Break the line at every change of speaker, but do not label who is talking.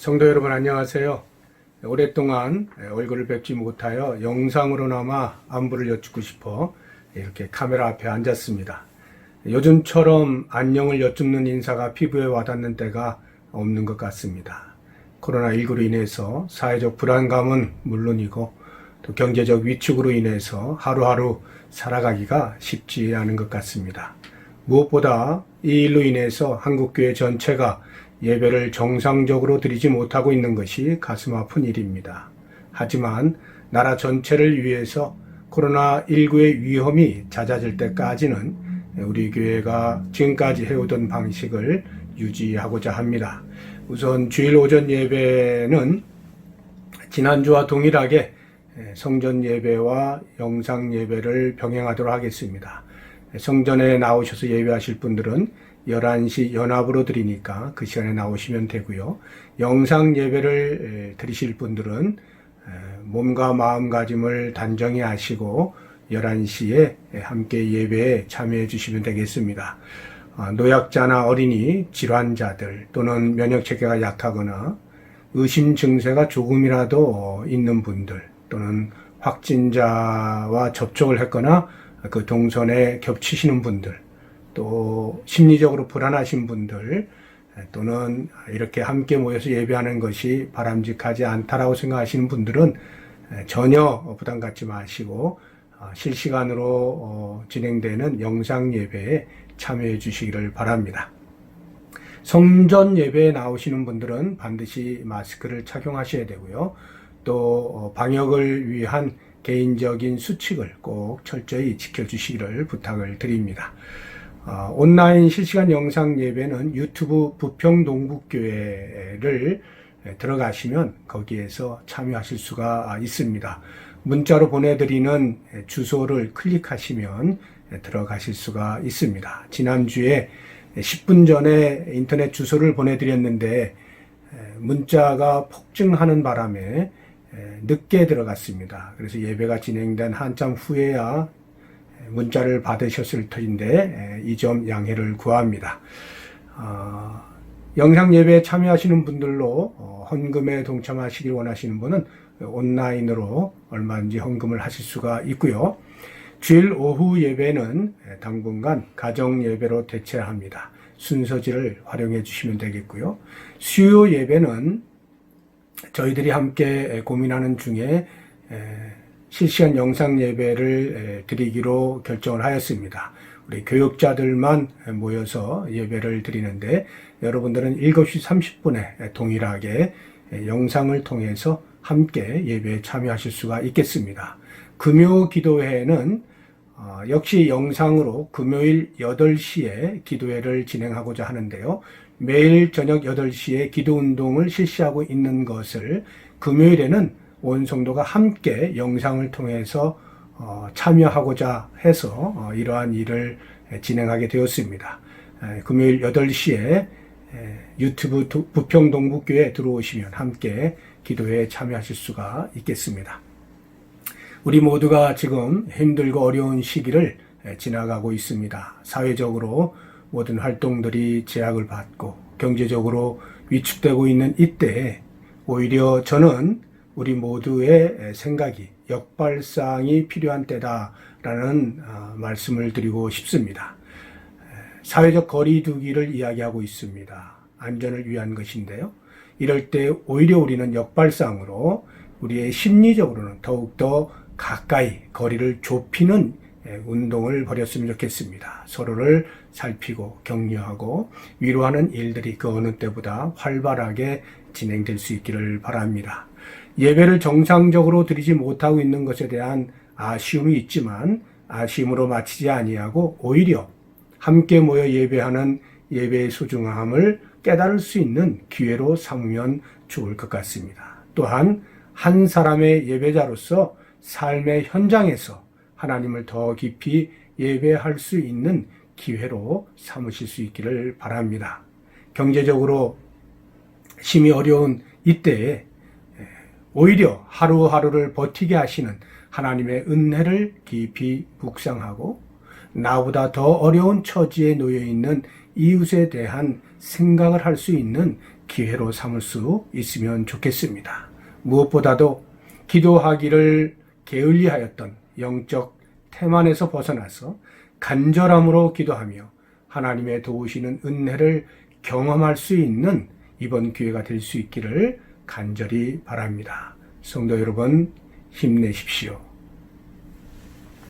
성도 여러분 안녕하세요. 오랫동안 얼굴을 뵙지 못하여 영상으로나마 안부를 여쭙고 싶어 이렇게 카메라 앞에 앉았습니다. 요즘처럼 안녕을 여쭙는 인사가 피부에 와닿는 때가 없는 것 같습니다. 코로나19로 인해서 사회적 불안감은 물론이고 또 경제적 위축으로 인해서 하루하루 살아가기가 쉽지 않은 것 같습니다. 무엇보다 이 일로 인해서 한국교회 전체가 예배를 정상적으로 드리지 못하고 있는 것이 가슴 아픈 일입니다. 하지만 나라 전체를 위해서 코로나19의 위험이 잦아질 때까지는 우리 교회가 지금까지 해오던 방식을 유지하고자 합니다. 우선 주일 오전 예배는 지난주와 동일하게 성전 예배와 영상 예배를 병행하도록 하겠습니다. 성전에 나오셔서 예배하실 분들은 11시 연합으로 드리니까 그 시간에 나오시면 되고요. 영상 예배를 드리실 분들은 몸과 마음가짐을 단정히 하시고 11시에 함께 예배에 참여해 주시면 되겠습니다. 아, 노약자나 어린이, 질환자들 또는 면역 체계가 약하거나 의심 증세가 조금이라도 있는 분들 또는 확진자와 접촉을 했거나 그 동선에 겹치시는 분들 또 심리적으로 불안하신 분들 또는 이렇게 함께 모여서 예배하는 것이 바람직하지 않다라고 생각하시는 분들은 전혀 부담 갖지 마시고 어, 실시간으로 어, 진행되는 영상 예배에 참여해 주시기를 바랍니다. 성전 예배에 나오시는 분들은 반드시 마스크를 착용하셔야 되고요. 또 어, 방역을 위한 개인적인 수칙을 꼭 철저히 지켜주시기를 부탁을 드립니다. 어, 온라인 실시간 영상 예배는 유튜브 부평 동북교회를 들어가시면 거기에서 참여하실 수가 있습니다. 문자로 보내드리는 주소를 클릭하시면 들어가실 수가 있습니다. 지난주에 10분 전에 인터넷 주소를 보내드렸는데 문자가 폭증하는 바람에 늦게 들어갔습니다. 그래서 예배가 진행된 한참 후에야 문자를 받으셨을 터인데 이 점 양해를 구합니다. 어, 영상 예배에 참여하시는 분들로 어, 헌금에 동참하시길 원하시는 분은 온라인으로 얼마든지 헌금을 하실 수가 있고요. 주일 오후 예배는 당분간 가정 예배로 대체합니다. 순서지를 활용해 주시면 되겠고요. 수요 예배는 저희들이 함께 고민하는 중에 실시간 영상 예배를 드리기로 결정을 하였습니다. 우리 교육자들만 모여서 예배를 드리는데 여러분들은 7시 30분에 동일하게 영상을 통해서 함께 예배에 참여하실 수가 있겠습니다. 금요 기도회는 어, 역시 영상으로 금요일 8시에 기도회를 진행하고자 하는데요. 매일 저녁 8시에 기도 운동을 실시하고 있는 것을 금요일에는 온 성도가 함께 영상을 통해서 어, 참여하고자 해서 어, 이러한 일을 진행하게 되었습니다. 금요일 8시에 유튜브 부평동북교에 들어오시면 함께 기도회에 참여하실 수가 있겠습니다. 우리 모두가 지금 힘들고 어려운 시기를 지나가고 있습니다. 사회적으로 모든 활동들이 제약을 받고 경제적으로 위축되고 있는 이때에 오히려 저는 우리 모두의 생각이 역발상이 필요한 때다라는 어, 말씀을 드리고 싶습니다. 사회적 거리두기를 이야기하고 있습니다. 안전을 위한 것인데요. 이럴 때 오히려 우리는 역발상으로 우리의 심리적으로는 더욱더 가까이 거리를 좁히는 운동을 벌였으면 좋겠습니다. 서로를 살피고 격려하고 위로하는 일들이 그 어느 때보다 활발하게 진행될 수 있기를 바랍니다. 예배를 정상적으로 드리지 못하고 있는 것에 대한 아쉬움이 있지만 아쉬움으로 마치지 아니하고 오히려 함께 모여 예배하는 예배의 소중함을 깨달을 수 있는 기회로 삼으면 좋을 것 같습니다. 또한 한 사람의 예배자로서 삶의 현장에서 하나님을 더 깊이 예배할 수 있는 기회로 삼으실 수 있기를 바랍니다. 경제적으로 심히 어려운 이때에 오히려 하루하루를 버티게 하시는 하나님의 은혜를 깊이 묵상하고 나보다 더 어려운 처지에 놓여 있는 이웃에 대한 생각을 할 수 있는 기회로 삼을 수 있으면 좋겠습니다. 무엇보다도 기도하기를 게을리하였던 영적 태만에서 벗어나서 간절함으로 기도하며 하나님의 도우시는 은혜를 경험할 수 있는 이번 기회가 될 수 있기를 간절히 바랍니다. 성도 여러분, 힘내십시오.